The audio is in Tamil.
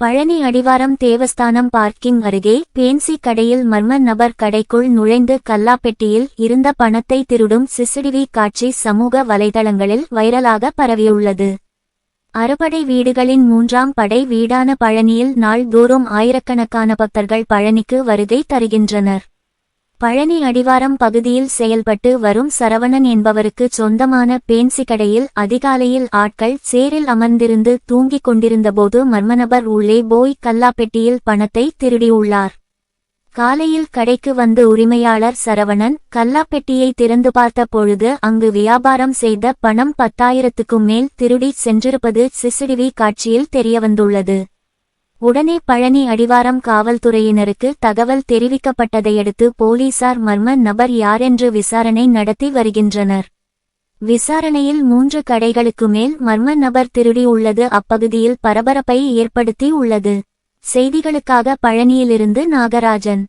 பழனி அடிவாரம் தேவஸ்தானம் பார்க்கிங் அருகே பேன்சி கடையில் மர்ம நபர் கடைக்குள் நுழைந்து கல்லாப்பெட்டியில் இருந்த பணத்தை திருடும் சிசிடிவி காட்சி சமூக வலைதளங்களில் வைரலாக பரவியுள்ளது. அறுபடை வீடுகளின் மூன்றாம் படை வீடான பழனியில் நாள்தோறும் ஆயிரக்கணக்கான பக்தர்கள் பழனிக்கு வருகை தருகின்றனர். பழனி அடிவாரம் பகுதியில் செயல்பட்டு வரும் சரவணன் என்பவருக்கு சொந்தமான பேன்சி கடையில் அதிகாலையில் ஆட்கள் சேரில் அமர்ந்திருந்து தூங்கிக் கொண்டிருந்தபோது மர்மநபர் உள்ளே போய் கல்லாப்பெட்டியில் பணத்தை திருடியுள்ளார். காலையில் கடைக்கு வந்து உரிமையாளர் சரவணன் கல்லாப்பெட்டியை திறந்து பார்த்த பொழுது அங்கு வியாபாரம் செய்த பணம் பத்தாயிரத்துக்கும் மேல் திருடி சென்றிருப்பது சிசிடிவி காட்சியில் தெரியவந்துள்ளது. உடனே பழனி அடிவாரம் காவல்துறையினருக்கு தகவல் தெரிவிக்கப்பட்டதையடுத்து போலீசார் மர்ம நபர் யாரென்று விசாரணை நடத்தி வருகின்றனர். விசாரணையில் மூன்று கடைகளுக்கு மேல் மர்ம நபர் திருடி உள்ளது அப்பகுதியில் பரபரப்பை ஏற்படுத்தி உள்ளது. செய்திகளுக்காக பழனியிலிருந்து நாகராஜன்.